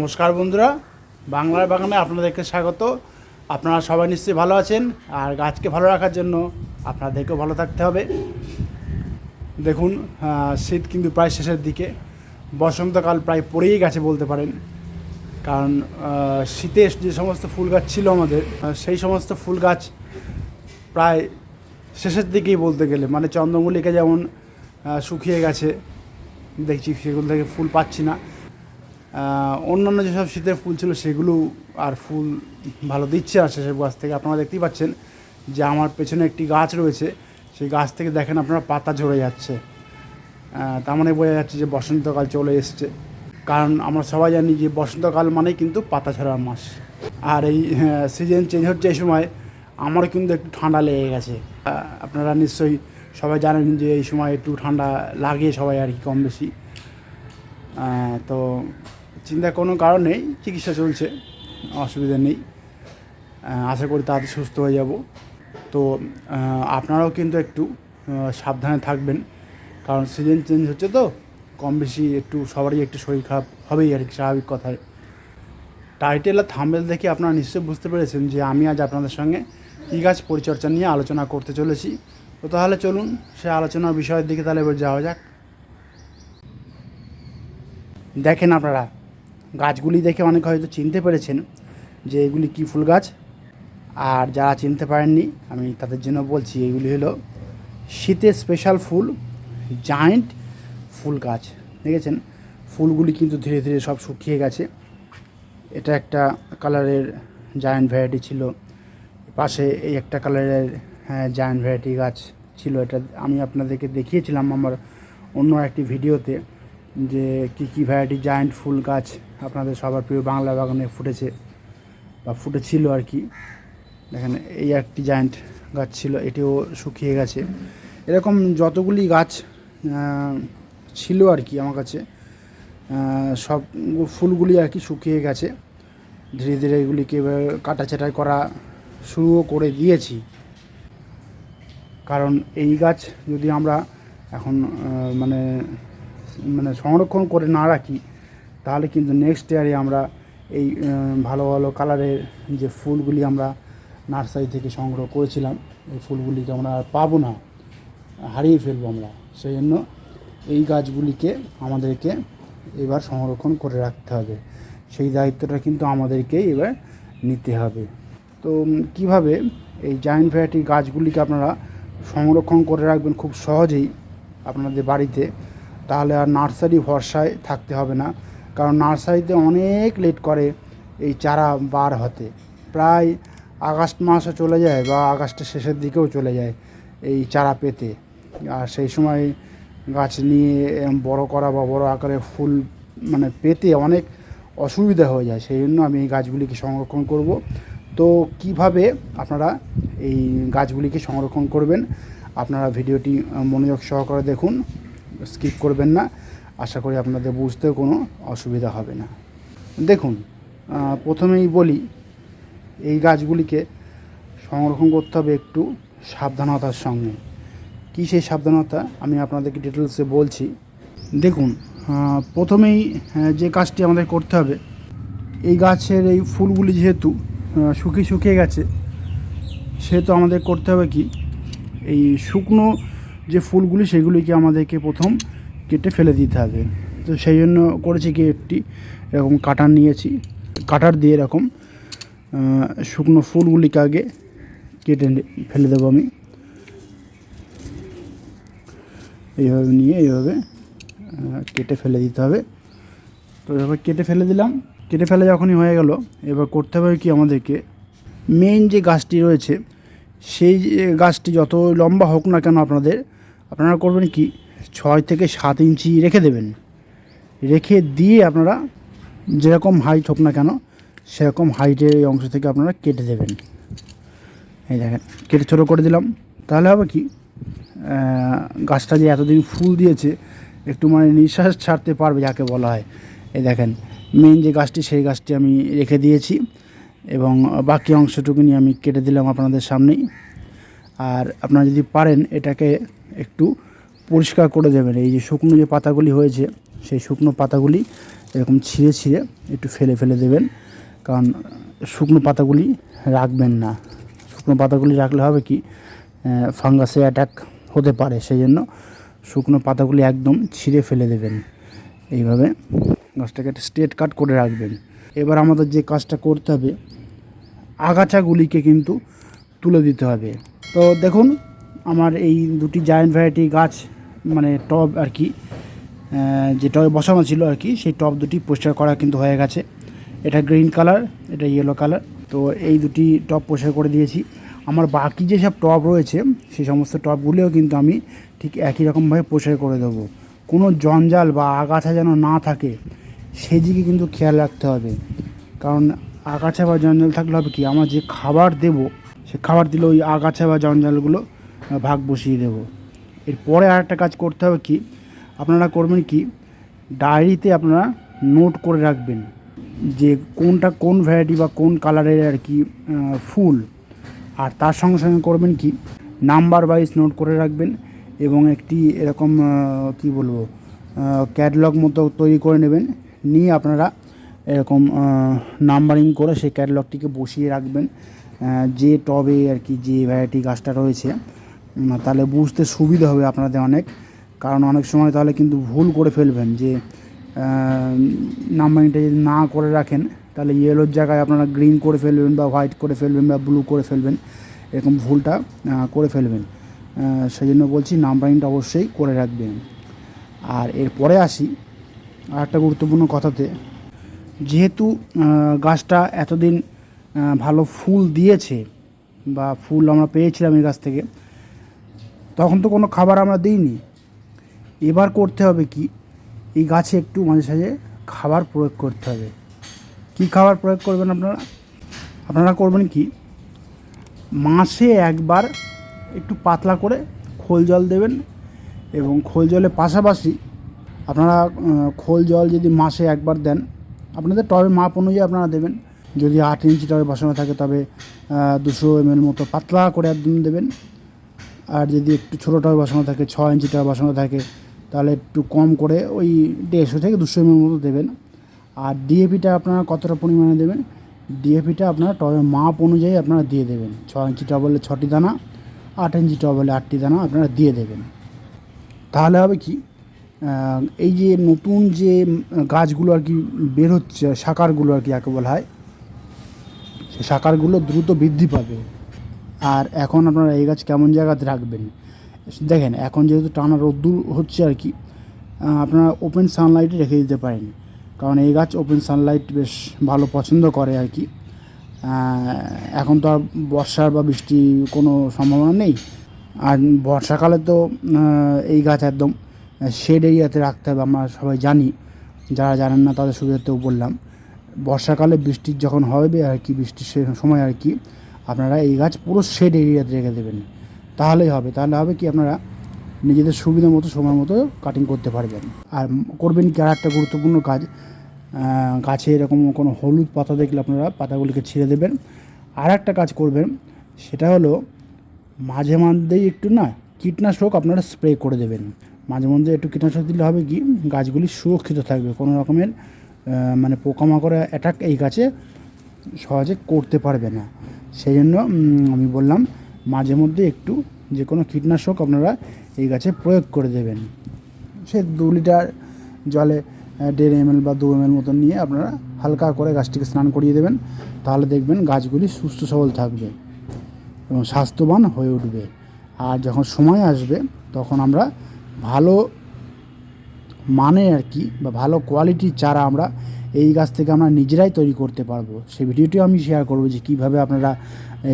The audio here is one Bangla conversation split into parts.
নমস্কার বন্ধুরা, বাংলার বাগানে আপনাদেরকে স্বাগত। আপনারা সবাই নিশ্চয়ই ভালো আছেন, আর গাছকে ভালো রাখার জন্য আপনাদেরকেও ভালো থাকতে হবে। দেখুন শীত কিন্তু প্রায় শেষের দিকে, বসন্তকাল প্রায় পড়েই গেছে বলতে পারেন। কারণ শীতে যে সমস্ত ফুল গাছ ছিল আমাদের সেই সমস্ত ফুল গাছ প্রায় শেষের দিকেই বলতে গেলে মানে চন্দ্রমল্লিকা যেমন শুকিয়ে গেছে, দেখছি সেগুলো থেকে ফুল পাচ্ছি না। অন্যান্য যেসব শীতের ফুল ছিল সেগুলো আর ফুল ভালো দিচ্ছে আর সেসব গাছ থেকে। আপনারা দেখতেই পাচ্ছেন যে আমার পেছনে একটি গাছ রয়েছে। সেই গাছ থেকে দেখেন আপনারা পাতা ঝরে যাচ্ছে। তার মানে বোঝা যাচ্ছে যে বসন্তকাল চলে এসছে। কারণ আমরা সবাই জানি যে বসন্তকাল মানেই কিন্তু পাতা ঝরার মাস। আর এই সিজন চেঞ্জ হচ্ছে এই সময় আমারও কিন্তু একটু ঠান্ডা লেগে গেছে। আপনারা নিশ্চয়ই সবাই জানেন যে এই সময় একটু ঠান্ডা লাগে সবাই আর কি কম বেশি। তো চিন্তার কোনো কারণ নেই, চিকিৎসা চলছে, অসুবিধা নেই। আশা করি তাড়াতাড়ি সুস্থ হয়ে যাব। তো আপনারাও কিন্তু একটু সাবধানে থাকবেন, কারণ সিজন চেঞ্জ হচ্ছে তো, কম বেশি একটু সবারই একটু শরীর খারাপ হবেই আর কি, স্বাভাবিক কথায় টাইটেল আর থাম্বেল দেখে আপনারা নিশ্চয়ই বুঝতে পেরেছেন যে আমি আজ আপনাদের সঙ্গে কী গাছ পরিচর্যা নিয়ে আলোচনা করতে চলেছি। তো তাহলে চলুন, সে আলোচনার বিষয়ের দিকে তাহলে এবার যাওয়া যাক। দেখেন আপনারা গাছগুলি দেখে অনেকে হয়তো চিনতে পেরেছেন যে এগুলি কী ফুল গাছ। আর যারা চিনতে পারেননি, আমি তাদের জন্য বলছি, এগুলি হলো শীতের স্পেশাল ফুল জায়েন্ট ফুল গাছ। দেখেছেন? ফুলগুলি কিন্তু ধীরে ধীরে সব শুকিয়ে গেছে। এটা একটা কালারের জায়েন্ট ভ্যারাইটি ছিল। পাশে এই একটা কালারের জায়েন্ট ভ্যারাইটি গাছ ছিল। এটা আমি আপনাদেরকে দেখিয়েছিলাম আমার অন্য একটি ভিডিওতে। যে কী কী ভ্যারাইটি জায়েন্ট ফুল গাছ আপনাদের সবার প্রিয় বাংলা বাগানে ফুটেছে বা ফুটেছিল আর কি। দেখেন, এই একটি জায়েন্ট গাছ ছিল, এটিও শুকিয়ে গেছে। এরকম যতগুলি গাছ ছিল আর কি আমার কাছে সব ফুলগুলি আর কি শুকিয়ে গেছে। ধীরে ধীরে এগুলিকে কাটাছাটাই করা শুরুও করে দিয়েছি। কারণ এই গাছ যদি আমরা এখন মানে মানে সংরক্ষণ করে না রাখি, তাহলে কিন্তু নেক্সট ইয়ারে আমরা এই ভালো ভালো কালারের যে ফুলগুলি আমরা নার্সারি থেকে সংগ্রহ করেছিলাম এই ফুলগুলিকে আমরা আর পাবো না, হারিয়ে ফেলব আমরা। সেই জন্য এই গাছগুলিকে আমাদেরকে এবার সংরক্ষণ করে রাখতে হবে। সেই দায়িত্বটা কিন্তু আমাদেরকেই এবার নিতে হবে। তো কীভাবে এই জায়েন্ট ভ্যারাইটির গাছগুলিকে আপনারা সংরক্ষণ করে রাখবেন খুব সহজেই আপনাদের বাড়িতে? তাহলে আর নার্সারি ভরসায় থাকতে হবে না। কারণ নার্সারিতে অনেক লেট করে এই চারা বার হতে। প্রায় আগস্ট মাসও চলে যায় বা আগস্টের শেষের দিকেও চলে যায় এই চারা পেতে। আর সেই সময় গাছ নিয়ে বড় করা বা বড় আকারে ফুল মানে পেতে অনেক অসুবিধা হয়ে যায়। সেই জন্য আমি এই গাছগুলিকে সংরক্ষণ করব। তো কীভাবে আপনারা এই গাছগুলিকে সংরক্ষণ করবেন, আপনারা ভিডিওটি মনোযোগ সহকারে দেখুন। স্কিপ করবেন না। আশা করি আপনাদের বুঝতেও কোনো অসুবিধা হবে না। দেখুন প্রথমেই বলি, এই গাছগুলিকে সংরক্ষণ করতে হবে একটু সাবধানতার সঙ্গে। কী সেই সাবধানতা? আমি আপনাদেরকে ডিটেলসে বলছি। দেখুন প্রথমেই যে কাজটি আমাদের করতে হবে, এই গাছের এই ফুলগুলি যেহেতু শুকিয়ে শুকিয়ে গেছে, সেহেতু আমাদের করতে হবে কি, এই শুকনো যে ফুলগুলি সেগুলিকে আমাদেরকে প্রথম কেটে ফেলে দিতে হবে। তো সেই জন্য করেছি কি একটি এরকম কাটার নিয়েছি, কাটার দিয়ে এরকম শুকনো ফুলগুলিকে আগে কেটে ফেলে দেবো আমি। এইভাবে নিয়ে এইভাবে কেটে ফেলে দিতে হবে। তো এবার কেটে ফেলে দিলাম। কেটে ফেলে যখনই হয়ে গেল, এবার করতে হবে কি আমাদেরকে মেইন যে গাছটি রয়েছে, সেই গাছটি যত লম্বা হোক না কেন আপনাদের আপনারা করবেন কি? ছয় থেকে সাত ইঞ্চি রেখে দেবেন। রেখে দিয়ে আপনারা যেরকম হাইট হোক না কেন, সেরকম হাইটের এই অংশ থেকে আপনারা কেটে দেবেন। এই দেখেন, কেটে ছোটো করে দিলাম। তাহলে হবে কি? গাছটা যে এতদিন ফুল দিয়েছে, একটু মানে নিঃশ্বাস ছাড়তে পারবে যাকে বলা হয়। এই দেখেন মেন যে গাছটি, সেই গাছটি আমি রেখে দিয়েছি এবং বাকি অংশটুকুনি আমি কেটে দিলাম আপনাদের সামনেই। আর আপনারা যদি পারেন, এটাকে একটু পরিষ্কার করে দেবেন। এই যে শুকনো যে পাতাগুলি হয়েছে, সেই শুকনো পাতাগুলি এরকম ছিঁড়ে ছিঁড়ে একটু ফেলে ফেলে দেবেন। কারণ শুকনো পাতাগুলি রাখবেন না। শুকনো পাতাগুলি রাখলে হবে কি ফাঙ্গাসে অ্যাটাক হতে পারে। সেই জন্য শুকনো পাতাগুলি একদম ছিঁড়ে ফেলে দেবেন। এইভাবে গাছটাকে একটা স্ট্রেট কাট করে রাখবেন। এবার আমাদের যে কাজটা করতে হবে, আগাছাগুলিকে কিন্তু তুলে দিতে হবে। তো দেখুন আমার এই দুটি জায়েন্ট ভ্যারাইটি গাছ মানে টব আর কি যে টবে বসানো ছিল আর কি, সেই টব দুটি পরিষ্কার করা কিন্তু হয়ে গেছে। এটা গ্রিন কালার এটা ইয়েলো কালার তো এই দুটি টব পরিষ্কার করে দিয়েছি। আমার বাকি যেসব টব রয়েছে, সেই সমস্ত টবগুলিও কিন্তু আমি ঠিক একই রকমভাবে পরিষ্কার করে দেবো। কোনো জঞ্জাল বা আগাছা যেন না থাকে, সেদিকে কিন্তু খেয়াল রাখতে হবে। কারণ আগাছা বা জঞ্জাল থাকলে হবে কি, আমার যে খাবার দেব, সে খাবার দিলে ওই আগাছা বা জঞ্জালগুলো ভাগ বসিয়ে দেব। এরপরে আর একটা কাজ করতে হবে কি, আপনারা করবেন কি, ডায়েরিতে আপনারা নোট করে রাখবেন যে কোনটা কোন ভ্যারাইটি বা কোন কালারের আর কি ফুল। আর তার সঙ্গে সঙ্গে করবেন কি নাম্বার ওয়াইজ নোট করে রাখবেন এবং একটি এরকম কি বলব ক্যাটলগ মতো তৈরি করে নেবেন। নিয়ে আপনারা এরকম নাম্বারিং করে সেই ক্যাটলগটিকে বসিয়ে রাখবেন যে টবে আর কি যে ভ্যারাইটি গাছটা রয়েছে। তাহলে বুঝতে সুবিধা হবে আপনাদের অনেক। কারণ অনেক সময় তাহলে কিন্তু ভুল করে ফেলবেন যে নাম্বারিংটা যদি না করে রাখেন, তাহলে ইয়েলোর জায়গায় আপনারা গ্রিন করে ফেলবেন বা হোয়াইট করে ফেলবেন বা ব্লু করে ফেলবেন, এরকম ভুলটা করে ফেলবেন। সেই জন্য বলছি নাম্বারিংটা অবশ্যই করে রাখবেন। আর এরপরে আসি আর একটা গুরুত্বপূর্ণ কথাতে। যেহেতু গাছটা এতদিন ভালো ফুল দিয়েছে বা ফুল আমরা পেয়েছিলাম এই গাছ থেকে তখন তো কোনো খাবার আমরা দিইনি। এবার করতে হবে কি? এই গাছে একটু মাঝে সাঝে খাবার প্রয়োগ করতে হবে। কি খাবার প্রয়োগ করবেন আপনারা? আপনারা করবেন কি? মাসে একবার একটু পাতলা করে খোল জল দেবেন এবং খোল জলের পাশাপাশি আপনারা খোল জল যদি মাসে একবার দেন, আপনাদের টবে মাপ অনুযায়ী আপনারা দেবেন। যদি আট ইঞ্চি টবে বসানো থাকে তবে দুশো এমএল মতো পাতলা করে একদম দেবেন। আর যদি একটু ছোটো বসানো থাকে, ছ ইঞ্চি বসানো থাকে, তাহলে একটু কম করে ওই দেড়শো থেকে দুশো এমএল মতো দেবেন। আর ডিএপিটা আপনারা কতটা পরিমাণে দেবেন? ডিএপিটা আপনারা টবে মাপ অনুযায়ী আপনারা দিয়ে দেবেন। ছ ইঞ্চি টব ছটি দানা, আট ইঞ্চি টব হলে আটটি দানা আপনারা দিয়ে দেবেন। তাহলে হবে কি এই যে নতুন যে গাছগুলো আর কি বের হচ্ছে, শাকারগুলো আর কি, যাকে বলা হয় শাকারগুলো দ্রুত বৃদ্ধি পাবে। আর এখন আপনারা এই গাছ কেমন জায়গাতে রাখবেন? দেখেন, এখন যেহেতু টানা রোদ্দুর হচ্ছে আর কি আপনারা ওপেন সানলাইটে রেখে দিতে পারেন। কারণ এই গাছ ওপেন সানলাইট বেশ ভালো পছন্দ করে আর কি। এখন তো আর বর্ষার বা বৃষ্টি কোনো সম্ভাবনা নেই। আর বর্ষাকালে তো এই গাছ একদম শেড এরিয়াতে রাখতে হবে, আমরা সবাই জানি। যারা জানেন না তাদের সুবিধাতেও বললাম। বর্ষাকালে বৃষ্টির যখন হবে আর কি, বৃষ্টির সময় আর কি আপনারা এই গাছ পুরো শেড এরিয়াতে রেখে দেবেন। তাহলেই হবে। তাহলে হবে কি আপনারা নিজেদের সুবিধা মতো, সময় মতো কাটিং করতে পারবেন। আর করবেন কি আর একটা গুরুত্বপূর্ণ কাজ গাছে এরকম কোনো হলুদ পাতা দেখলে আপনারা পাতাগুলিকে ছিঁড়ে দেবেন। আর একটা কাজ করবেন, সেটা হলো মাঝে মধ্যেই একটু না কীটনাশক আপনারা স্প্রে করে দেবেন। মাঝে মধ্যে একটু কীটনাশক দিলে হবে কি, গাছগুলি সুরক্ষিত থাকবে। কোনো রকমের মানে পোকামাকড় অ্যাটাক এই গাছে সহজে করতে পারবে না। সেই জন্য আমি বললাম, মাঝে মধ্যে একটু যে কোনো কীটনাশক আপনারা এই গাছে প্রয়োগ করে দেবেন। সে দু লিটার জলে দেড় এম বা দু এম মতন নিয়ে আপনারা হালকা করে গাছটিকে স্নান করিয়ে দেবেন। তাহলে দেখবেন গাছগুলি সুস্থ সবল থাকবে এবং স্বাস্থ্যবান হয়ে উঠবে। আর যখন সময় আসবে, তখন আমরা ভালো মানে আর কি বা ভালো কোয়ালিটির চারা আমরা এই গাছ থেকে আমরা নিজেরাই তৈরি করতে পারব। সেই ভিডিওটিও আমি শেয়ার করব যে কীভাবে আপনারা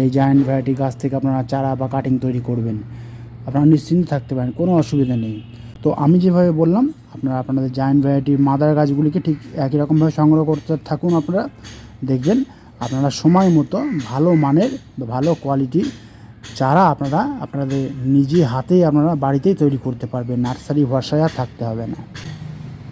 এই জায়ান্ট ভ্যারাইটি গাছ থেকে আপনারা চারা বা কাটিং তৈরি করবেন। আপনারা নিশ্চিন্ত থাকতে পারেন, কোনো অসুবিধা নেই। তো আমি যেভাবে বললাম, আপনারা আপনাদের জায়ান্ট ভ্যারাইটির মাদার গাছগুলিকে ঠিক একই রকমভাবে সংগ্রহ করতে থাকুন আপনারা। দেখবেন আপনারা সময় মতো ভালো মানের বা ভালো কোয়ালিটির চারা আপনারা আপনাদের নিজে হাতেই আপনারা বাড়িতেই তৈরি করতে পারবেন। নার্সারি ভরসায় আর থাকতে হবে না।